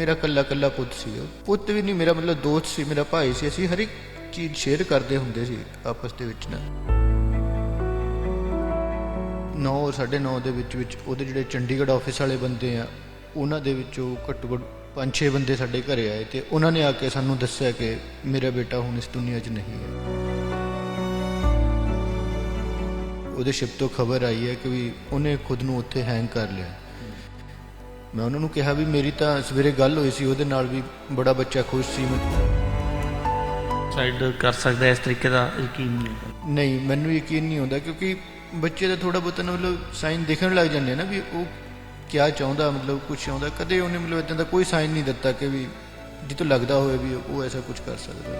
ਮੇਰਾ ਕੱਲਾ ਕੱਲਾ ਪੁੱਤ ਸੀ ਉਹ। ਪੁੱਤ ਵੀ ਨਹੀਂ, ਮੇਰਾ ਮਤਲਬ ਦੋਸਤ ਸੀ, ਮੇਰਾ ਭਾਈ ਸੀ। ਅਸੀਂ ਹਰ ਇੱਕ ਚੀਜ਼ ਸ਼ੇਅਰ ਕਰਦੇ ਹੁੰਦੇ ਸੀ ਆਪਸ ਦੇ ਵਿੱਚ ਨਾ। 9 9:30 ਦੇ ਵਿੱਚ ਵਿੱਚ ਉਹਦੇ ਜਿਹੜੇ ਚੰਡੀਗੜ੍ਹ ਆਫਿਸ ਵਾਲੇ ਬੰਦੇ ਆ, ਉਹਨਾਂ ਦੇ ਵਿੱਚੋਂ ਘੱਟੋ ਘੱਟ 5-6 ਬੰਦੇ ਸਾਡੇ ਘਰੇ ਆਏ ਤੇ ਉਹਨਾਂ ਨੇ ਆ ਕੇ ਸਾਨੂੰ ਦੱਸਿਆ ਕਿ ਮੇਰਾ ਬੇਟਾ ਹੁਣ ਇਸ ਦੁਨੀਆ 'ਚ ਨਹੀਂ ਹੈ। ਉਹਦੇ ਸ਼ਿਪ ਤੋਂ ਖਬਰ ਆਈ ਹੈ ਕਿ ਵੀ ਉਹਨੇ ਖੁਦ ਨੂੰ ਉੱਥੇ ਹੈਂਗ ਕਰ ਲਿਆ। ਮੈਂ ਉਹਨਾਂ ਨੂੰ ਕਿਹਾ ਵੀ ਮੇਰੀ ਤਾਂ ਸਵੇਰੇ ਗੱਲ ਹੋਈ ਸੀ ਉਹਦੇ ਨਾਲ ਵੀ ਬੜਾ ਬੱਚਾ ਖੁਸ਼ ਸੀ ਮੈਂ- ਸਾਈਡ ਕਰ ਸਕਦਾ ਇਸ ਤਰੀਕੇ ਦਾ ਯਕੀਨ ਨਹੀਂ। ਨਹੀਂ ਮੈਨੂੰ ਯਕੀਨ ਨਹੀਂ ਹੁੰਦਾ ਕਿਉਂਕਿ ਬੱਚੇ ਦਾ ਥੋੜਾ ਬਹੁਤਾ ਨਾ ਮਤਲਬ ਸਾਈਨ ਦਿਖਣ ਲੱਗ ਜਾਂਦੇ ਨਾ ਵੀ ਉਹ ਕਿਆ ਚਾਹੁੰਦਾ ਮਤਲਬ ਕੁਝ ਚਾਹੁੰਦਾ। ਕਦੇ ਉਹਨੇ ਮਤਲਬ ਇਦਾਂ ਦਾ ਕੋਈ ਸਾਈਨ ਨਹੀਂ ਦਿੱਤਾ ਕਿ ਵੀ ਜਿੱਤੋਂ ਲੱਗਦਾ ਹੋਵੇ ਵੀ ਉਹ ਐਸਾ ਕੁਝ ਕਰ ਸਕਦਾ।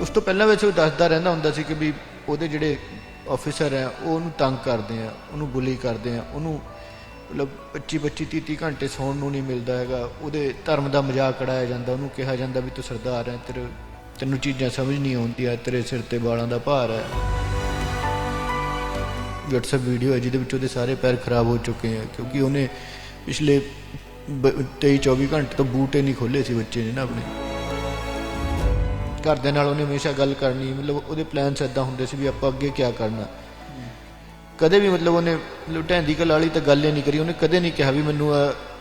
ਉਸ ਤੋਂ ਪਹਿਲਾਂ ਵੈਸੇ ਉਹ ਦੱਸਦਾ ਰਹਿੰਦਾ ਹੁੰਦਾ ਸੀ ਕਿ ਵੀ ਉਹਦੇ ਜਿਹੜੇ ਆਫੀਸਰ ਹੈ ਉਹ ਉਹਨੂੰ ਤੰਗ ਕਰਦੇ ਆ, ਉਹਨੂੰ ਬੁਲੀ ਕਰਦੇ ਆ, ਉਹਨੂੰ ਮਤਲਬ 25 25 30 30 ਘੰਟੇ ਸੌਣ ਨੂੰ ਨਹੀਂ ਮਿਲਦਾ ਹੈਗਾ। ਉਹਦੇ ਧਰਮ ਦਾ ਮਜ਼ਾਕ ਉਡਾਇਆ ਜਾਂਦਾ, ਉਹਨੂੰ ਕਿਹਾ ਜਾਂਦਾ ਵੀ ਤੂੰ ਸਰਦਾਰ ਹੈ, ਤੇਰੇ ਤੈਨੂੰ ਚੀਜ਼ਾਂ ਸਮਝ ਨਹੀਂ ਆਉਂਦੀਆਂ, ਤੇਰੇ ਸਿਰ ਤੇ ਵਾਲਾਂ ਦਾ ਭਾਰ ਹੈ। WhatsApp ਵੀਡੀਓ ਹੈ, ਜਿਹਦੇ ਵਿੱਚ ਉਹਦੇ ਸਾਰੇ ਪੈਰ ਖਰਾਬ ਹੋ ਚੁੱਕੇ ਆ, ਕਿਉਂਕਿ ਉਹਨੇ ਪਿਛਲੇ 23 24 ਘੰਟੇ ਤੋਂ ਬੂਟੇ ਨਹੀਂ ਖੋਲੇ ਸੀ ਬੱਚੇ ਨੇ ਨਾ ਆਪਣੇ। ਘਰਦਿਆਂ ਨਾਲ ਉਹਨੇ ਹਮੇਸ਼ਾ ਗੱਲ ਕਰਨੀ, ਮਤਲਬ ਉਹਦੇ ਪਲਾਨਸ ਇਦਾਂ ਹੁੰਦੇ ਸੀ ਵੀ ਆਪਾਂ ਅੱਗੇ ਕੀ ਕਰਨਾ। ਕਦੇ ਵੀ ਮਤਲਬ ਉਹਨੇ, ਮਤਲਬ ਕਲ ਵਾਲੀ ਤਾਂ ਗੱਲ ਹੀ ਨਹੀਂ ਕਰੀ, ਉਹਨੇ ਕਦੇ ਨਹੀਂ ਕਿਹਾ ਵੀ ਮੈਨੂੰ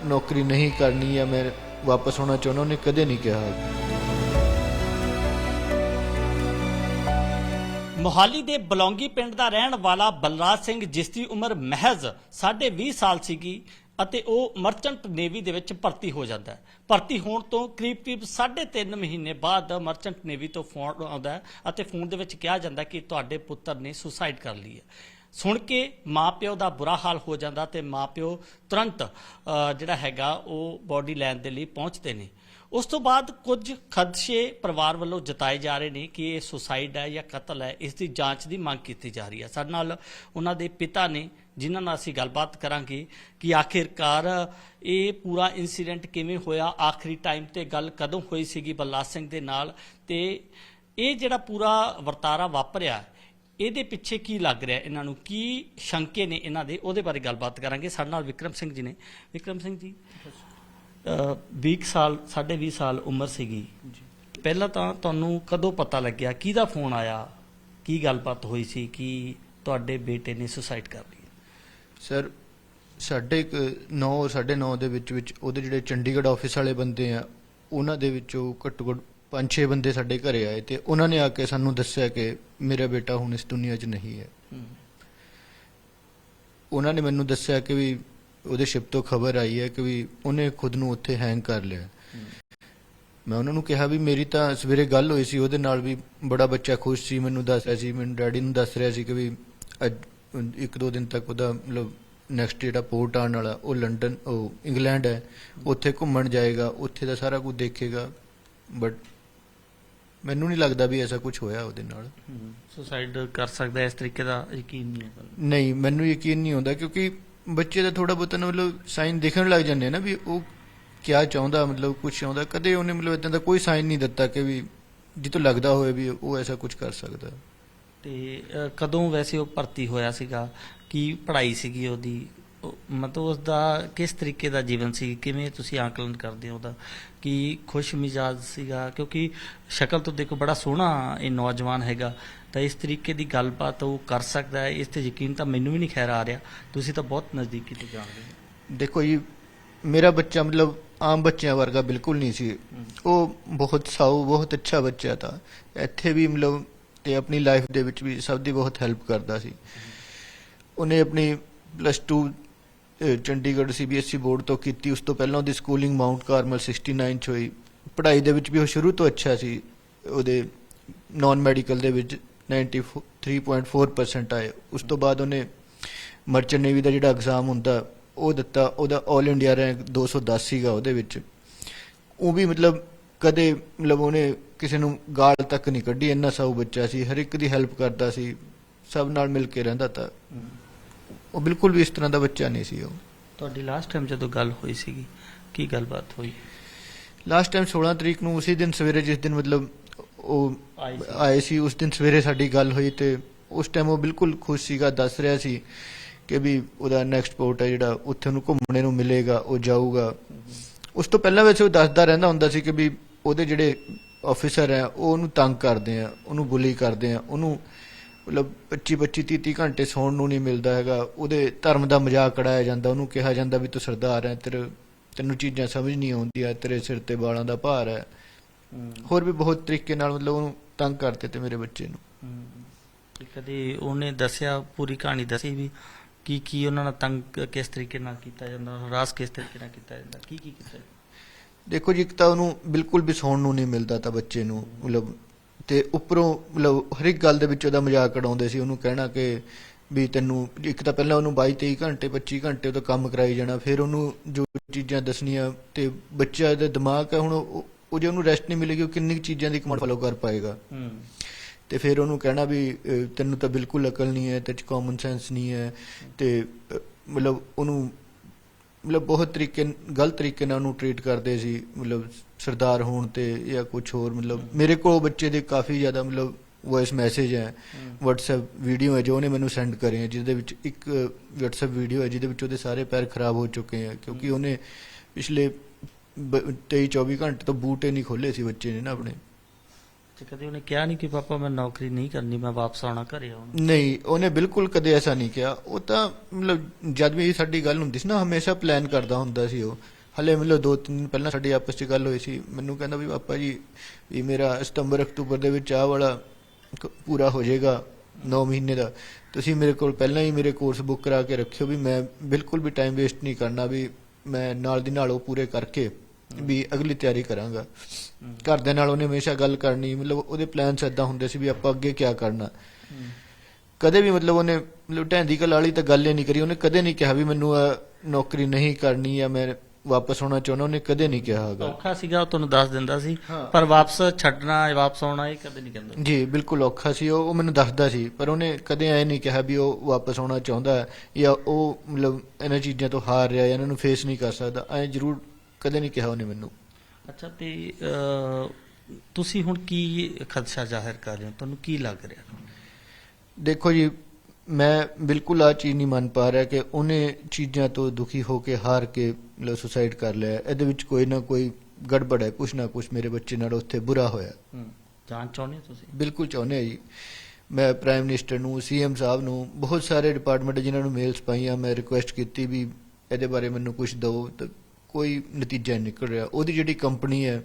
ਨੌਕਰੀ ਨਹੀਂ ਕਰਨੀ ਜਾਂ ਮੈਂ ਵਾਪਸ ਆਉਣਾ ਚਾਹੁੰਦਾ, ਉਹਨੇ ਕਦੇ ਨਹੀਂ ਕਿਹਾ। ਮੋਹਾਲੀ ਦੇ ਬਲੌਂਗੀ ਪਿੰਡ ਦਾ ਰਹਿਣ ਵਾਲਾ ਬਲਰਾਜ ਸਿੰਘ, ਜਿਸ ਦੀ ਉਮਰ ਮਹਿਜ਼ 20 ਸਾਲ ਸੀਗੀ ਅਤੇ ਉਹ ਮਰਚੈਂਟ ਨੇਵੀ ਦੇ ਵਿੱਚ ਭਰਤੀ ਹੋ ਜਾਂਦਾ ਹੈ। ਭਰਤੀ ਹੋਣ ਤੋਂ ਕਰੀਬ-ਕਰੀਬ 3.5 ਮਹੀਨੇ ਬਾਅਦ ਮਰਚੈਂਟ ਨੇਵੀ ਤੋਂ ਫੋਨ ਆਉਂਦਾ ਹੈ ਅਤੇ ਫੋਨ ਦੇ ਵਿੱਚ ਕਿਹਾ ਜਾਂਦਾ ਕਿ ਤੁਹਾਡੇ ਪੁੱਤਰ ਨੇ ਸੁਸਾਈਡ ਕਰ ਲਈ ਹੈ। ਸੁਣ ਕੇ ਮਾਪਿਓ ਦਾ ਬੁਰਾ ਹਾਲ ਹੋ ਜਾਂਦਾ ਤੇ ਮਾਪਿਓ ਤੁਰੰਤ ਜਿਹੜਾ ਹੈਗਾ ਉਹ ਬੋਡੀ ਲੈਣ ਦੇ ਲਈ ਪਹੁੰਚਦੇ ਨੇ। ਉਸ ਤੋਂ ਬਾਅਦ ਕੁਝ ਖਦਸ਼ੇ ਪਰਿਵਾਰ ਵੱਲੋਂ ਜਤਾਏ ਜਾ ਰਹੇ ਨੇ ਕਿ ਇਹ ਸੁਸਾਈਡ ਹੈ ਜਾਂ ਕਤਲ ਹੈ, ਇਸ ਦੀ ਜਾਂਚ ਦੀ ਮੰਗ ਕੀਤੀ ਜਾ ਰਹੀ ਹੈ। ਸਾਡੇ ਨਾਲ ਉਹਨਾਂ ਦੇ ਪਿਤਾ ਨੇ, ਜਿਨ੍ਹਾਂ ਨਾਲ ਅਸੀਂ ਗੱਲਬਾਤ ਕਰਾਂਗੇ ਕਿ ਆਖਿਰਕਾਰ ਇਹ ਪੂਰਾ ਇਨਸੀਡੈਂਟ ਕਿਵੇਂ ਹੋਇਆ, ਆਖਰੀ ਟਾਈਮ ਤੇ ਗੱਲ ਕਦੋਂ ਹੋਈ ਸੀਗੀ ਬਲਰਾਜ ਸਿੰਘ ਦੇ ਨਾਲ ਤੇ ਇਹ ਜਿਹੜਾ ਪੂਰਾ ਵਰਤਾਰਾ ਵਾਪਰਿਆ, ਇਹਦੇ ਪਿੱਛੇ ਕੀ ਲੱਗ ਰਿਹਾ ਇਹਨਾਂ ਨੂੰ? ਕੀ ਸ਼ੰਕੇ ਨੇ ਇਹਨਾਂ ਦੇ? ਉਹਦੇ ਬਾਰੇ ਗੱਲਬਾਤ ਕਰਾਂਗੇ। ਸਾਡੇ ਨਾਲ ਵਿਕਰਮ ਸਿੰਘ ਜੀ ਨੇ। ਵਿਕਰਮ ਸਿੰਘ ਜੀ। 20 ਸਾਲ 20 ਸਾਲ ਉਮਰ ਸੀਗੀ। ਪਹਿਲਾਂ ਤਾਂ ਤੁਹਾਨੂੰ ਕਦੋਂ ਪਤਾ ਲੱਗਿਆ? ਕਿਹਦਾ ਫੋਨ ਆਇਆ? ਕੀ ਗੱਲਬਾਤ ਹੋਈ ਸੀ? ਕਿ ਤੁਹਾਡੇ ਬੇਟੇ ਨੇ ਸੁਸਾਈਡ ਕਰ ਲਈ? ਸਰ ਸਾਡੇ 9 9:30 ਦੇ ਵਿੱਚ ਵਿੱਚ ਉਹਦੇ ਜਿਹੜੇ ਚੰਡੀਗੜ੍ਹ ਆਫਿਸ ਵਾਲੇ ਬੰਦੇ ਆ ਉਹਨਾਂ ਦੇ ਵਿੱਚੋਂ ਘੱਟੋ ਘੱਟ 5-6 ਬੰਦੇ ਸਾਡੇ ਘਰੇ ਆਏ ਤੇ ਉਹਨਾਂ ਨੇ ਆ ਕੇ ਸਾਨੂੰ ਦੱਸਿਆ ਕਿ ਮੇਰਾ ਬੇਟਾ ਹੁਣ ਇਸ ਦੁਨੀਆ 'ਚ ਨਹੀਂ ਹੈ। ਉਹਨਾਂ ਨੇ ਮੈਨੂੰ ਦੱਸਿਆ ਕਿ ਵੀ ਉਹਦੇ ਸ਼ਿਪ ਤੋਂ ਖਬਰ ਆਈ ਹੈ ਕਿ ਵੀ ਉਹਨੇ ਖੁਦ ਨੂੰ ਉੱਥੇ ਹੈਂਗ ਕਰ ਲਿਆ। ਮੈਂ ਉਹਨਾਂ ਨੂੰ ਕਿਹਾ ਵੀ ਮੇਰੀ ਤਾਂ ਸਵੇਰੇ ਗੱਲ ਹੋਈ ਸੀ ਉਹਦੇ ਨਾਲ ਵੀ ਬੜਾ ਬੱਚਾ ਖੁਸ਼ ਸੀ ਮੈਨੂੰ ਦੱਸ ਰਿਹਾ ਸੀ ਮੈਨੂੰ ਡੈਡੀ ਨੂੰ ਦੱਸ ਰਿਹਾ ਸੀ ਕਿ ਵੀ ਇੱਕ ਦੋ ਦਿਨ ਤੱਕ ਉਹਦਾ ਮਤਲਬ ਨੈਕਸਟ ਜਿਹੜਾ ਪੋਰਟ ਆਉਣ ਵਾਲਾ ਉਹ ਲੰਡਨ ਉਹ ਇੰਗਲੈਂਡ ਹੈ। ਉੱਥੇ ਘੁੰਮਣ ਜਾਏਗਾ ਉੱਥੇ ਦਾ ਸਾਰਾ ਕੁਝ ਦੇਖੇਗਾ। ਬਟ ਮੈਨੂੰ ਨਹੀਂ ਲੱਗਦਾ ਵੀ ਐਸਾ ਕੁਝ ਹੋਇਆ ਉਹਦੇ ਨਾਲ। ਸੁਸਾਈਡ ਕਰ ਸਕਦਾ ਇਸ ਤਰੀਕੇ ਦਾ ਯਕੀਨ ਨਹੀਂ ਹੈ। ਨਹੀਂ ਮੈਨੂੰ ਯਕੀਨ ਨਹੀਂ ਹੁੰਦਾ ਕਿਉਂਕਿ ਬੱਚੇ ਦਾ ਥੋੜਾ ਬਹੁਤਾ ਮਤਲਬ ਸਾਈਨ ਦਿਖਣ ਲੱਗ ਜਾਂਦੇ ਨਾ ਵੀ ਉਹ ਕਿਆ ਚਾਹੁੰਦਾ, ਮਤਲਬ ਕੁਝ ਚਾਹੁੰਦਾ। ਕਦੇ ਉਹਨੇ ਮਤਲਬ ਇਦਾਂ ਦਾ ਕੋਈ ਸਾਈਨ ਨਹੀਂ ਦਿੱਤਾ ਕਿ ਵੀ ਜਿੱਤੋਂ ਲੱਗਦਾ ਹੋਵੇ ਵੀ ਉਹ ਐਸਾ ਕੁਝ ਕਰ ਸਕਦਾ। ਤੇ ਕਦੋਂ ਵੈਸੇ ਉਹ ਭਰਤੀ ਹੋਇਆ ਸੀਗਾ? ਕੀ ਪੜ੍ਹਾਈ ਸੀਗੀ ਉਹਦੀ? ਮਤਲਬ ਉਸ ਦਾ ਕਿਸ ਤਰੀਕੇ ਦਾ ਜੀਵਨ ਸੀ? ਕਿਵੇਂ ਤੁਸੀਂ ਆਕਲਨ ਕਰਦੇ ਹੋ ਉਹਦਾ? ਕਿ ਖੁਸ਼ ਮਿਜਾਜ ਸੀਗਾ? ਕਿਉਂਕਿ ਸ਼ਕਲ ਤੋਂ ਦੇਖੋ ਬੜਾ ਸੋਹਣਾ ਇਹ ਨੌਜਵਾਨ ਹੈਗਾ। ਤਾਂ ਇਸ ਤਰੀਕੇ ਦੀ ਗੱਲਬਾਤ ਉਹ ਕਰ ਸਕਦਾ ਹੈ। ਇਸ ਤੇ ਯਕੀਨ ਤਾਂ ਮੈਨੂੰ ਵੀ ਨਹੀਂ ਖੈਰ ਆ ਰਿਹਾ। ਤੁਸੀਂ ਤਾਂ ਬਹੁਤ ਨਜ਼ਦੀਕੀ ਤੋਂ ਜਾਣਦੇ ਹੋ। ਦੇਖੋ ਜੀ, ਮੇਰਾ ਬੱਚਾ ਮਤਲਬ ਆਮ ਬੱਚਿਆਂ ਵਰਗਾ ਬਿਲਕੁਲ ਨਹੀਂ ਸੀ। ਉਹ ਬਹੁਤ ਸਾਊ, ਬਹੁਤ ਅੱਛਾ ਬੱਚਾ था ਇੱਥੇ ਵੀ ਮਤਲਬ ਤੇ ਆਪਣੀ ਲਾਈਫ ਦੇ ਵਿੱਚ ਵੀ ਸਭ ਦੀ ਬਹੁਤ ਹੈਲਪ ਕਰਦਾ ਸੀ। ਉਹਨੇ ਆਪਣੀ ਪਲੱਸ 2 ਚੰਡੀਗੜ੍ਹ ਸੀਬੀਐਸਈ ਬੋਰਡ ਤੋਂ ਕੀਤੀ, ਉਸ ਤੋਂ ਪਹਿਲਾਂ ਉਹਦੀ ਸਕੂਲਿੰਗ ਮਾਊਂਟ ਕਾਰਮਲ 69 ਚ ਹੋਈ। ਪੜ੍ਹਾਈ ਦੇ ਵਿੱਚ ਵੀ ਉਹ ਸ਼ੁਰੂ ਤੋਂ ਅੱਛਾ ਸੀ। ਉਹਦੇ ਨਾਨ ਮੈਡੀਕਲ ਦੇ ਵਿੱਚ 93.4% ਆਏ। ਉਸ ਤੋਂ ਬਾਅਦ ਉਹਨੇ ਮਰਚੈਂਟ ਨੇਵੀ ਦਾ ਜਿਹੜਾ ਐਗਜ਼ਾਮ ਹੁੰਦਾ, ਉਹ ਦਿੱਤਾ। ਉਹਦਾ 올 ਇੰਡੀਆ ਰੈਂਕ 210 ਸੀਗਾ ਉਹਦੇ ਵਿੱਚ। ਉਹ ਵੀ ਮਤਲਬ ਕਦੇ ਮਤਲਬ ਉਹਨੇ ਕਿਸੇ ਨੂੰ ਗਾਲ ਤੱਕ ਨਹੀਂ ਕੱਢੀ। ਇੰਨਾ ਸਾਊ ਬੱਚਾ ਸੀ। ਹਰ ਇੱਕ ਦੀ ਹੈਲਪ ਕਰਦਾ ਸੀ। ਸਭ ਨਾਲ ਮਿਲ ਕੇ ਰਹਿੰਦਾ ਤਾਂ। ਉਹ ਬਿਲਕੁਲ ਵੀ ਇਸ ਤਰ੍ਹਾਂ ਦਾ ਬੱਚਾ ਨਹੀਂ ਸੀ ਉਹ। ਤੁਹਾਡੀ ਲਾਸਟ ਟਾਈਮ ਜਦੋਂ ਗੱਲ ਹੋਈ ਸੀਗੀ ਕੀ ਗੱਲਬਾਤ ਹੋਈ? ਲਾਸਟ ਟਾਈਮ 16 ਤਰੀਕ ਨੂੰ ਉਸੇ ਦਿਨ ਸਵੇਰੇ ਜਿਸ ਦਿਨ ਮਤਲਬ ਉਹ ਆਏ ਸੀ। ਉਸ ਦਿਨ ਸਵੇਰੇ ਸਾਡੀ ਗੱਲ ਹੋਈ ਤੇ ਉਸ ਟਾਈਮ ਉਹ ਬਿਲਕੁਲ ਖੁਸ਼ ਸੀਗਾ ਦੱਸ ਰਿਹਾ ਸੀ ਕਿ ਵੀ ਉਹਦਾ ਨੈਕਸਟ ਪੋਰਟ ਹੈ ਜਿਹੜਾ ਉੱਥੇ ਉਹਨੂੰ ਘੁੰਮਣੇ ਨੂੰ ਮਿਲੇਗਾ ਉਹ ਜਾਊਗਾ। ਉਸ ਤੋਂ ਪਹਿਲਾਂ ਵੈਸੇ ਉਹ ਦੱਸਦਾ ਰਹਿੰਦਾ ਹੁੰਦਾ ਸੀ ਕਿ ਵੀ ਉਹਦੇ ਜਿਹੜੇ ਆਫੀਸਰ ਹੈ ਉਹ ਉਹਨੂੰ ਤੰਗ ਕਰਦੇ ਆ ਉਹਨੂੰ ਬੁਲੀ ਕਰਦੇ ਆ ਉਹਨੂੰ ਮਤਲਬ 25 25 30 30 ਘੰਟੇ ਸੌਣ ਨੂੰ ਨਹੀਂ ਮਿਲਦਾ ਹੈਗਾ। ਉਹਦੇ ਧਰਮ ਦਾ ਮਜ਼ਾਕ ਉਡਾਇਆ ਜਾਂਦਾ ਉਹਨੂੰ ਕਿਹਾ ਜਾਂਦਾ ਵੀ ਤੂੰ ਸਰਦਾਰ ਹੈ ਤੇਰੇ ਤੈਨੂੰ ਚੀਜ਼ਾਂ ਸਮਝ ਨਹੀਂ ਆਉਂਦੀਆਂ ਤੇਰੇ ਸਿਰ ਤੇ ਵਾਲਾਂ ਦਾ ਭਾਰ ਹੈ। ਹੋਰ ਵੀ ਬਹੁਤ ਤਰੀਕੇ ਨਾਲ ਮਤਲਬ ਉਹਨੂੰ ਤੰਗ ਕਰਦੇ ਤੇ ਮੇਰੇ ਬੱਚੇ ਨੂੰ। ਕਦੇ ਉਹਨੇ ਦੱਸਿਆ ਪੂਰੀ ਕਹਾਣੀ ਦੱਸੀ ਵੀ ਕੀ ਕੀ ਉਹਨਾਂ ਨਾਲ ਤੰਗ ਕਿਸ ਤਰੀਕੇ ਨਾਲ ਕੀਤਾ ਜਾਂਦਾ ਹਰਾਸ ਕਿਸ ਤਰੀਕੇ ਨਾਲ ਕੀਤਾ ਜਾਂਦਾ ਕੀ ਕੀ ਕੀਤਾ? ਦੇਖੋ ਜੀ ਇੱਕ ਤਾਂ ਉਹਨੂੰ ਬਿਲਕੁਲ ਵੀ ਸੌਣ ਨੂੰ ਨਹੀਂ ਮਿਲਦਾ ਤਾਂ ਬੱਚੇ ਨੂੰ ਮਤਲਬ ਤੇ ਉੱਪਰੋਂ ਮਤਲਬ ਹਰ ਇੱਕ ਗੱਲ ਦੇ ਵਿੱਚ ਉਹਦਾ ਮਜ਼ਾਕ ਉਡਾਉਂਦੇ ਸੀ ਉਹਨੂੰ ਕਹਿਣਾ ਕਿ ਵੀ ਤੈਨੂੰ ਇੱਕ ਤਾਂ ਪਹਿਲਾਂ ਉਹਨੂੰ 22 23 ਘੰਟੇ 25 ਘੰਟੇ ਉਹਦਾ ਕੰਮ ਕਰਾਈ ਜਾਣਾ ਫਿਰ ਉਹਨੂੰ ਜੋ ਚੀਜ਼ਾਂ ਦੱਸਣੀਆਂ ਤੇ ਬੱਚਾ ਦਾ ਦਿਮਾਗ ਹੈ ਹੁਣ ਉਹ ਜੇ ਉਹਨੂੰ ਰੈਸਟ ਨਹੀਂ ਮਿਲੇਗੀ ਉਹ ਕਿੰਨੀ ਚੀਜ਼ਾਂ ਦੀ ਕਮਾਂਡ ਫੋਲੋ ਕਰ ਪਾਏਗਾ। ਤੇ ਫਿਰ ਉਹਨੂੰ ਕਹਿਣਾ ਵੀ ਤੈਨੂੰ ਤਾਂ ਬਿਲਕੁਲ ਅਕਲ ਨਹੀਂ ਹੈ ਤੇ ਚ ਕਾਮਨ ਸੈਂਸ ਨਹੀਂ ਹੈ ਤੇ ਮਤਲਬ ਉਹਨੂੰ ਮਤਲਬ ਬਹੁਤ ਤਰੀਕੇ ਗਲਤ ਤਰੀਕੇ ਨਾਲ ਉਹਨੂੰ ਟ੍ਰੀਟ ਕਰਦੇ ਸੀ ਮਤਲਬ ਸਰਦਾਰ ਹੋਣ ਤੇ ਜਾਂ ਕੁਝ ਹੋਰ ਮਤਲਬ ਮੇਰੇ ਕੋਲ ਬੱਚੇ ਦੇ ਕਾਫੀ ਜ਼ਿਆਦਾ ਮਤਲਬ ਵੌਇਸ ਮੈਸੇਜ ਹੈ WhatsApp ਵੀਡੀਓ ਹੈ ਜੋ ਉਹਨੇ ਮੈਨੂੰ ਸੈਂਡ ਕਰੇ ਹੈ ਜਿਹਦੇ ਵਿੱਚ ਇੱਕ WhatsApp ਵੀਡੀਓ ਹੈ ਜਿਹਦੇ ਵਿੱਚ ਉਹਦੇ ਸਾਰੇ ਪੈਰ ਖਰਾਬ ਹੋ ਚੁੱਕੇ ਹੈ ਕਿਉਂਕਿ ਉਹਨੇ ਪਿਛਲੇ 23 24 ਘੰਟੇ ਤੋਂ ਬੂਟੇ ਨਹੀਂ ਖੋਲੇ ਸੀ ਬੱਚੇ ਨੇ ਨਾ ਆਪਣੇ। ਤੇ ਕਦੇ ਉਹਨੇ ਕਿਹਾ ਨਹੀਂ ਕਿ ਪਾਪਾ ਮੈਂ ਨੌਕਰੀ ਨਹੀਂ ਕਰਨੀ, ਮੈਂ ਵਾਪਸ ਆਉਣਾ ਘਰੇ ਆਉਣਾ। ਨਹੀਂ, ਉਹਨੇ ਬਿਲਕੁਲ ਕਦੇ ਐਸਾ ਨਹੀਂ ਕਿਹਾ। ਉਹ ਤਾਂ ਮਤਲਬ ਜਦ ਵੀ ਸਾਡੀ ਗੱਲ ਹੁੰਦੀ ਸੀ ਨਾ, ਹਮੇਸ਼ਾ ਪਲਾਨ ਕਰਦਾ ਹੁੰਦਾ ਸੀ ਉਹ। ਹਲੇ ਮਤਲਬ ਦੋ ਤਿੰਨ ਦਿਨ ਪਹਿਲਾਂ ਸਾਡੀ ਆਪਸ 'ਚ ਗੱਲ ਹੋਈ ਸੀ। ਮੈਨੂੰ ਕਹਿੰਦਾ ਵੀ ਪਾਪਾ ਜੀ, ਵੀ ਮੇਰਾ ਸਤੰਬਰ, ਅਕਤੂਬਰ ਦੇ ਵਿੱਚ ਆਹ ਵਾਲਾ ਪੂਰਾ ਹੋ ਜਾਏਗਾ 9 ਮਹੀਨੇ ਦਾ। ਤੁਸੀਂ ਮੇਰੇ ਕੋਲ ਪਹਿਲਾਂ ਹੀ ਮੇਰੇ ਕੋਰਸ ਬੁੱਕ ਕਰਾ ਕੇ ਰੱਖਿਓ ਵੀ ਮੈਂ ਬਿਲਕੁਲ ਵੀ ਟਾਈਮ ਵੇਸਟ ਨਹੀਂ ਕਰਨਾ, ਵੀ ਮੈਂ ਨਾਲ ਦੀ ਨਾਲ ਉਹ ਪੂਰੇ ਕਰਕੇ ਵੀ ਅਗਲੀ ਤਿਆਰੀ ਕਰਾਂਗਾ। ਘਰਦਿਆਂ ਨਾਲ ਉਹਨੇ ਹਮੇਸ਼ਾ ਗੱਲ ਕਰਨੀ ਮਤਲਬ ਉਹਦੇ ਪਲਾਨਸ ਏਦਾਂ ਹੁੰਦੇ ਸੀ ਵੀ ਆਪਾਂ ਅੱਗੇ ਕੀ ਕਰਨਾ। ਕਦੇ ਵੀ ਮਤਲਬ ਉਹਨੇ ਮਤਲਬ ਢੈਂਦੀ ਕਲ ਵਾਲੀ ਤਾਂ ਗੱਲ ਹੀ ਨਹੀਂ ਕਰੀ ਉਹਨੇ ਕਦੇ ਨਹੀਂ ਕਿਹਾ ਵੀ ਮੈਨੂੰ ਆ ਨੌਕਰੀ ਨਹੀਂ ਕਰਨੀ ਜਾਂ ਮੈਂ ਵਾਪਸ ਆਉਣਾ ਚਾਹੁੰਦਾ ਉਹਨੇ ਕਦੇ ਨਹੀਂ ਕਿਹਾ ਹੈਗਾ। ਔਖਾ ਸੀਗਾ ਉਹ ਤੁਹਾਨੂੰ ਦੱਸ ਦਿੰਦਾ ਸੀ। ਪਰ ਵਾਪਸ ਛੱਡਣਾ ਵਾਪਸ ਆਉਣਾ ਇਹ ਕਦੇ ਨਹੀਂ ਕਹਿੰਦਾ। ਜੀ ਬਿਲਕੁਲ ਔਖਾ ਸੀ ਉਹ ਮੈਨੂੰ ਦੱਸਦਾ ਸੀ ਪਰ ਉਹਨੇ ਕਦੇ ਐ ਨਹੀਂ ਕਿਹਾ ਵੀ ਉਹ ਵਾਪਸ ਆਉਣਾ ਚਾਹੁੰਦਾ ਹੈ ਜਾਂ ਉਹ ਮਤਲਬ ਇਹਨਾਂ ਚੀਜ਼ਾਂ ਤੋਂ ਹਾਰ ਰਿਹਾ ਜਾਂ ਇਹਨਾਂ ਨੂੰ ਫੇਸ ਨਹੀਂ ਕਰ ਸਕਦਾ ਐ ਜ਼ਰੂਰ ਕਦੇ ਨਹੀਂ ਕਿਹਾ ਉਹਨੇ ਮੈਨੂੰ। ਅੱਛਾ ਤੇ ਤੁਸੀਂ ਹੁਣ ਕੀ ਖਦਸ਼ਾ ਜ਼ਾਹਿਰ ਕਰ ਰਹੇ ਹੋ? ਤੁਹਾਨੂੰ ਕੀ ਲੱਗ ਰਿਹਾ? ਦੇਖੋ ਜੀ ਮੈਂ ਬਿਲਕੁਲ ਆ ਚੀਜ਼ ਨਹੀਂ ਮੰਨ ਪਾ ਰਿਹਾ ਕਿ ਉਹਨੇ ਚੀਜ਼ਾਂ ਤੋਂ ਦੁਖੀ ਹੋ ਕੇ ਹਾਰ ਕੇ ਮਤਲਬ ਸੁਸਾਈਡ ਕਰ ਲਿਆ। ਇਹਦੇ ਵਿੱਚ ਕੋਈ ਨਾ ਕੋਈ ਗੜਬੜ ਹੈ ਕੁਛ ਨਾ ਕੁਛ ਮੇਰੇ ਬੱਚੇ ਨਾਲ ਉੱਥੇ ਬੁਰਾ ਹੋਇਆ। ਜਾਣ ਚਾਹੁੰਦੇ ਤੁਸੀਂ? ਬਿਲਕੁਲ ਚਾਹੁੰਦੇ ਆ ਜੀ। ਮੈਂ ਪ੍ਰਾਈਮ ਮਿਨਿਸਟਰ ਨੂੰ ਸੀਐਮ ਸਾਹਿਬ ਨੂੰ ਬਹੁਤ ਸਾਰੇ ਡਿਪਾਰਟਮੈਂਟ ਜਿਨ੍ਹਾਂ ਨੂੰ ਮੇਲਸ ਪਾਈਆਂ ਮੈਂ ਰਿਕੁਐਸਟ ਕੀਤੀ ਵੀ ਇਹਦੇ ਬਾਰੇ ਮੈਨੂੰ ਕੁਝ ਦਿਓ। ਤਾਂ ਕੋਈ ਨਤੀਜਾ ਨਹੀਂ ਨਿਕਲ ਰਿਹਾ ਉਹਦੀ ਜਿਹੜੀ ਕੰਪਨੀ ਹੈ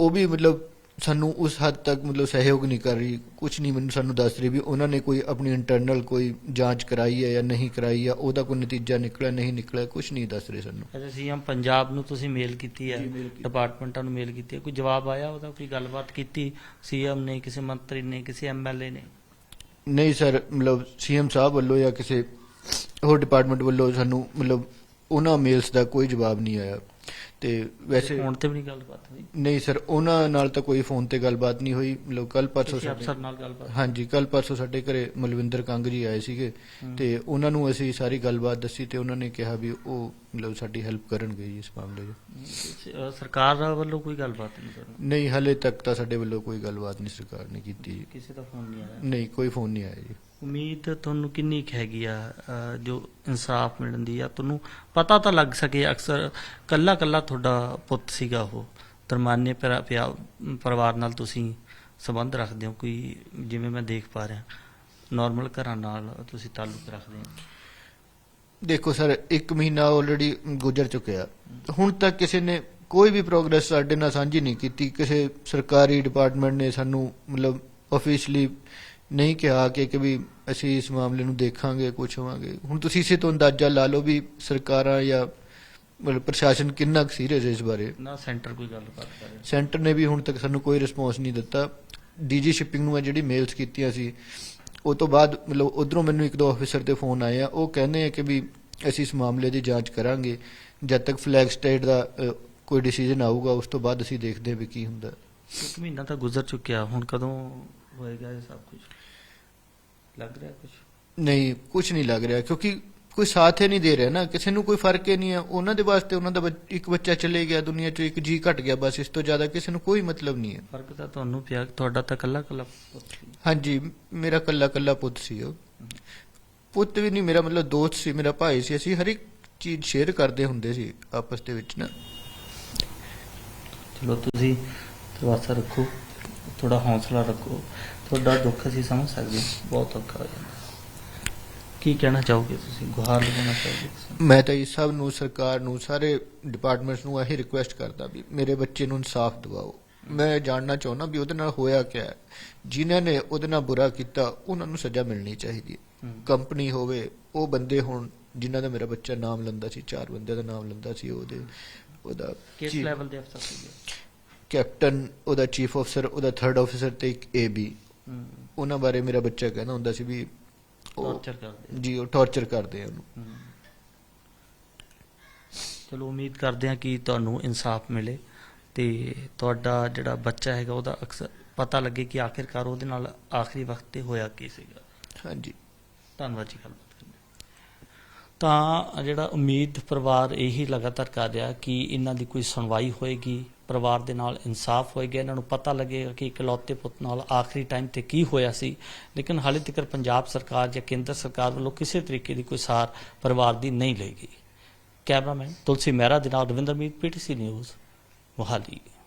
ਉਹ ਵੀ ਮਤਲਬ ਸਾਨੂੰ ਉਸ ਹੱਦ ਤੱਕ ਮਤਲਬ ਸਹਿਯੋਗ ਨਹੀਂ ਕਰ ਰਹੀ। ਕੁਝ ਨਹੀਂ ਮੈਨੂੰ ਸਾਨੂੰ ਦੱਸ ਰਹੀ ਵੀ ਉਹਨਾਂ ਨੇ ਕੋਈ ਆਪਣੀ ਇੰਟਰਨਲ ਕੋਈ ਜਾਂਚ ਕਰਾਈ ਹੈ ਜਾਂ ਨਹੀਂ ਕਰਾਈ ਹੈ ਉਹਦਾ ਕੋਈ ਨਤੀਜਾ ਨਿਕਲਿਆ ਨਹੀਂ ਨਿਕਲਿਆ ਕੁਝ ਨਹੀਂ ਦੱਸ ਰਹੇ ਸਾਨੂੰ। ਅੱਛਾ ਸੀਐਮ ਪੰਜਾਬ ਨੂੰ ਤੁਸੀਂ ਮੇਲ ਕੀਤੀ ਹੈ। ਡਿਪਾਰਟਮੈਂਟਾਂ ਨੂੰ ਮੇਲ ਕੀਤੀ ਹੈ। ਕੋਈ ਜਵਾਬ ਆਇਆ ਉਹਦਾ ਕੋਈ ਗੱਲਬਾਤ ਕੀਤੀ? ਸੀਐਮ ਨੇ ਕਿਸੇ ਮੰਤਰੀ ਨੇ ਕਿਸੇ ਐਮਐਲਏ ਨੇ? ਨਹੀਂ ਸਰ ਮਤਲਬ ਸੀਐਮ ਸਾਹਿਬ ਵੱਲੋਂ ਜਾਂ ਕਿਸੇ ਹੋਰ ਡਿਪਾਰਟਮੈਂਟ ਵੱਲੋਂ ਸਾਨੂੰ ਮਤਲਬ ਉਹਨਾਂ ਮੇਲਸ ਦਾ ਕੋਈ ਜਵਾਬ ਨਹੀਂ ਆਇਆ। ਤੇ ਵੈਸੇ ਫੋਨ ਤੇ ਵੀ ਨਹੀਂ ਗੱਲਬਾਤ ਹੋਈ। ਨਹੀਂ ਸਰ ਉਹਨਾਂ ਨਾਲ ਤਾਂ ਕੋਈ ਫੋਨ ਤੇ ਗੱਲਬਾਤ ਨਹੀਂ ਹੋਈ। ਮਤਲਬ ਕੱਲ ਪਰਸੋਂ ਕਿਸੇ ਸਾਡੇ ਅਫਸਰ ਨਾਲ ਗੱਲਬਾਤ ਹਾਂਜੀ ਕੱਲ ਪਰਸੋਂ ਸਾਡੇ ਘਰੇ ਮਲਵਿੰਦਰ ਕੰਗ ਜੀ ਆਏ ਸੀਗੇ। ਤੇ ਉਹਨਾਂ ਨੂੰ ਅਸੀਂ ਸਾਰੀ ਗੱਲਬਾਤ ਦੱਸੀ ਤੇ ਉਹਨਾਂ ਨੇ ਕਿਹਾ ਵੀ ਉਹ ਮਤਲਬ ਸਾਡੀ ਹੈਲਪ ਕਰਨਗੇ ਜੀ ਇਸ ਮਾਮਲੇ 'ਚ। ਸਰਕਾਰ ਵੱਲੋਂ ਕੋਈ ਗੱਲਬਾਤ ਨਹੀਂ ਕਰਨੀ ਨਹੀਂ ਹਲੇ ਤੱਕ ਤਾਂ ਸਾਡੇ ਵੱਲੋਂ ਕੋਈ ਗੱਲਬਾਤ ਨਹੀਂ ਸਰਕਾਰ ਨੇ ਕੀਤੀ ਜੀ। ਕਿਸੇ ਦਾ ਫੋਨ ਨਹੀਂ ਆਇਆ? ਨਹੀਂ ਕੋਈ ਫੋਨ ਨਹੀਂ ਆਇਆ ਜੀ। ਉਮੀਦ ਤੁਹਾਨੂੰ ਕਿੰਨੀ ਕੁ ਹੈਗੀ ਆ ਜੋ ਇਨਸਾਫ ਮਿਲਣ ਦੀ ਆ ਤੁਹਾਨੂੰ ਪਤਾ ਤਾਂ ਲੱਗ ਸਕੇ ਅਕਸਰ ਕੱਲਾ ਕੱਲਾ ਤੁਹਾਡਾ ਪੁੱਤ ਸੀਗਾ ਉਹ। ਦਰਮਾਨੇ ਪਰਿਵਾਰ ਨਾਲ ਤੁਸੀਂ ਸੰਬੰਧ ਰੱਖਦੇ ਹੋ, ਕੋਈ ਜਿਵੇਂ ਮੈਂ ਦੇਖ ਪਾ ਰਿਹਾ। ਨਾਰਮਲ ਘਰਾਂ ਨਾਲ ਤੁਸੀਂ ਤਾਲੁਕ ਰੱਖਦੇ ਹੋ। ਦੇਖੋ ਸਰ 1 ਮਹੀਨਾ ਆਲਰੇਡੀ ਗੁਜ਼ਰ ਚੁੱਕਿਆ। ਹੁਣ ਤੱਕ ਕਿਸੇ ਨੇ ਕੋਈ ਵੀ ਪ੍ਰੋਗਰੈਸ ਸਾਡੇ ਨਾਲ ਸਾਂਝੀ ਨਹੀਂ ਕੀਤੀ। ਕਿਸੇ ਸਰਕਾਰੀ ਡਿਪਾਰਟਮੈਂਟ ਨੇ ਸਾਨੂੰ ਮਤਲਬ ਆਫੀਸ਼ੀਅਲੀ ਨਹੀਂ ਕਿਹਾ ਕਿ ਕਿ ਵੀ ਅਸੀਂ ਇਸ ਮਾਮਲੇ ਨੂੰ ਦੇਖਾਂਗੇ ਕੁਛ ਹੋਵਾਂਗੇ ਹੁਣ ਤੁਸੀਂ ਇਸੇ ਤੋਂ ਅੰਦਾਜ਼ਾ ਲਾ ਲਓ ਵੀ ਸਰਕਾਰਾਂ ਜਾਂ ਮਤਲਬ ਪ੍ਰਸ਼ਾਸਨ ਕਿੰਨਾ ਸੀਰੀਅਸ ਹੈ ਇਸ ਬਾਰੇ? ਨਾ ਸੈਂਟਰ ਕੋਈ ਗੱਲਬਾਤ ਕਰ ਰਿਹਾ। ਸੈਂਟਰ ਨੇ ਵੀ ਹੁਣ ਤੱਕ ਸਾਨੂੰ ਕੋਈ ਰਿਸਪੌਂਸ ਨਹੀਂ ਦਿੱਤਾ। ਡੀਜੀ ਸ਼ਿਪਿੰਗ ਨੂੰ ਮੈਂ ਜਿਹੜੀ ਮੇਲਸ ਕੀਤੀਆਂ ਸੀ ਉਹ ਤੋਂ ਬਾਅਦ ਮਤਲਬ ਉਧਰੋਂ ਮੈਨੂੰ ਇੱਕ ਦੋ ਆਫੀਸਰ ਦੇ ਫੋਨ ਆਏ ਆ। ਉਹ ਕਹਿੰਦੇ ਆ ਕਿ ਵੀ ਅਸੀਂ ਇਸ ਮਾਮਲੇ ਦੀ ਜਾਂਚ ਕਰਾਂਗੇ। ਜਦ ਤੱਕ ਫਲੈਗ ਸਟੇਟ ਦਾ ਅ, ਕੋਈ ਡਿਸੀਜਨ ਆਊਗਾ ਉਸ ਤੋਂ ਬਾਅਦ ਅਸੀਂ ਦੇਖਦੇ ਹਾਂ ਵੀ ਕੀ ਹੁੰਦਾ। ਇੱਕ ਮਹੀਨਾ ਤਾਂ ਗੁਜ਼ਰ ਚੁੱਕਿਆ। ਹੁਣ ਕਦੋਂ ਹੋਏਗਾ ਇਹ ਸਭ ਕੁਝ? ਲੱਗ ਰਿਹਾ ਕੁਝ ਨਹੀਂ ਕੁਝ ਨਹੀਂ ਲੱਗ ਰਿਹਾ। ਕਿਉਂਕਿ ਕੋਈ ਸਾਥ ਹੀ ਨਹੀਂ ਦੇ ਰਿਹਾ ਨਾ ਕਿਸੇ ਨੂੰ ਕੋਈ ਫ਼ਰਕ ਹੀ ਨਹੀਂ ਹੈ। ਉਹਨਾਂ ਦੇ ਵਾਸਤੇ ਉਹਨਾਂ ਦਾ ਇੱਕ ਬੱਚਾ ਚਲੇ ਗਿਆ ਦੁਨੀਆ ਚੋਂ ਇੱਕ ਜੀ ਘਟ ਗਿਆ ਬਸ ਇਸ ਤੋਂ ਜ਼ਿਆਦਾ ਕਿਸੇ ਨੂੰ ਕੋਈ ਮਤਲਬ ਨਹੀਂ ਹੈ। ਫ਼ਰਕ ਤਾਂ ਤੁਹਾਨੂੰ ਪਿਆ ਤੁਹਾਡਾ ਤਾਂ ਕੱਲਾ ਕੱਲਾ ਹਾਂਜੀ ਮੇਰਾ ਕੱਲਾ ਕੱਲਾ ਪੁੱਤ ਸੀ ਉਹ। ਪੁੱਤ ਵੀ ਨਹੀਂ ਮੇਰਾ ਮਤਲਬ ਦੋਸਤ ਸੀ ਮੇਰਾ ਭਾਈ ਸੀ। ਅਸੀਂ ਹਰ ਇੱਕ ਚੀਜ਼ ਸ਼ੇਅਰ ਕਰਦੇ ਹੁੰਦੇ ਸੀ ਆਪਸ ਦੇ ਵਿੱਚ ਨਾ। ਚਲੋ ਤੁਸੀਂ ਤਵਾਸਾ ਰੱਖੋ ਥੋੜਾ ਹੌਸਲਾ ਰੱਖੋ। ਤੁਹਾਡਾ ਦੁੱਖ ਅਸੀਂ ਸਮਝ ਸਕਦੇ ਹਾਂ ਬਹੁਤ ਔਖਾ ਹੋ ਜਾਂਦਾ। ਕੀ ਕਹਿਣਾ ਚਾਹੋਗੇ ਤੁਸੀਂ? ਗੁਹਾਰ ਲਗਾਉਣਾ ਚਾਹੋਗੇ? ਮੈਂ ਤਾਂ ਇਹ ਸਭ ਨੂੰ ਸਰਕਾਰ ਨੂੰ ਸਾਰੇ ਡਿਪਾਰਟਮੈਂਟਸ ਨੂੰ ਇਹੀ ਰਿਕੁਐਸਟ ਕਰਦਾ ਵੀ ਮੇਰੇ ਬੱਚੇ ਨੂੰ ਇਨਸਾਫ ਦਿਵਾਓ। ਮੈਂ ਜਾਣਨਾ ਚਾਹੁੰਦਾ ਵੀ ਉਹਦੇ ਨਾਲ ਹੋਇਆ ਕਿਆ ਹੈ। ਜਿਨ੍ਹਾਂ ਨੇ ਉਹਦੇ ਨਾਲ ਬੁਰਾ ਕੀਤਾ ਉਹਨਾਂ ਨੂੰ ਸਜ਼ਾ ਮਿਲਣੀ ਚਾਹੀਦੀ ਹੈ। ਕੰਪਨੀ ਹੋਵੇ ਉਹ ਬੰਦੇ ਹੁਣ ਜਿਨ੍ਹਾਂ ਦਾ ਮੇਰਾ ਬੱਚਾ ਨਾਮ ਲੰਦਾ ਸੀ ਚਾਰ ਬੰਦਿਆਂ ਦਾ ਨਾਮ ਲੰਦਾ ਸੀ ਉਹਦੇ ਉਹਦਾ ਕਿਸ ਲੈਵਲ ਦੇ ਅਫਸਰ ਸੀਗੇ? ਕੈਪਟਨ ਉਹਦਾ ਚੀਫ ਅਫਸਰ ਉਹਦਾ ਥਰਡ ਅਫਸਰ ਤੇ ਇੱਕ ਏਬੀ ਉਹਨਾਂ ਬਾਰੇ ਮੇਰਾ ਬੱਚਾ ਕਹਿੰਦਾ ਹੁੰਦਾ ਸੀ ਵੀ ਟਾਰਚਰ ਕਰਦੇ ਜੀ ਉਹ ਟੌਰਚਰ ਕਰਦੇ ਆ ਉਹਨੂੰ। ਚਲੋ ਉਮੀਦ ਕਰਦੇ ਹਾਂ ਕਿ ਤੁਹਾਨੂੰ ਇਨਸਾਫ ਮਿਲੇ ਤੇ ਤੁਹਾਡਾ ਜਿਹੜਾ ਬੱਚਾ ਹੈਗਾ ਉਹਦਾ ਅਕਸਰ ਪਤਾ ਲੱਗੇ ਕਿ ਆਖਿਰਕਾਰ ਉਹਦੇ ਨਾਲ ਆਖਰੀ ਵਕਤ ਤੇ ਹੋਇਆ ਕੀ ਸੀਗਾ ਹਾਂਜੀ ਧੰਨਵਾਦ ਜੀ ਲਈ। ਤਾਂ ਜਿਹੜਾ ਉਮੀਦ ਪਰਿਵਾਰ ਇਹੀ ਲਗਾਤਾਰ ਕਰ ਰਿਹਾ ਕਿ ਇਹਨਾਂ ਦੀ ਕੋਈ ਸੁਣਵਾਈ ਹੋਏਗੀ ਪਰਿਵਾਰ ਦੇ ਨਾਲ ਇਨਸਾਫ ਹੋਏਗਾ, ਇਹਨਾਂ ਨੂੰ ਪਤਾ ਲੱਗੇਗਾ ਕਿ ਇਕਲੌਤੇ ਪੁੱਤ ਨਾਲ ਆਖਰੀ ਟਾਈਮ ਤੇ ਕੀ ਹੋਇਆ ਸੀ। ਲੇਕਿਨ ਹਾਲੇ ਤੱਕ ਪੰਜਾਬ ਸਰਕਾਰ ਜਾਂ ਕੇਂਦਰ ਸਰਕਾਰ ਵੱਲੋਂ ਕਿਸੇ ਤਰੀਕੇ ਦੀ ਕੋਈ ਸਾਰ ਪਰਿਵਾਰ ਦੀ ਨਹੀਂ ਲਈ ਗਈ। ਕੈਮਰਾਮੈਨ ਤੁਲਸੀ ਮਹਿਰਾ ਦੇ ਨਾਲ ਰਵਿੰਦਰ ਰਵਿੰਦਰਮੀਤ, ਪੀਟੀਸੀ ਨਿਊਜ਼, ਮੋਹਾਲੀ।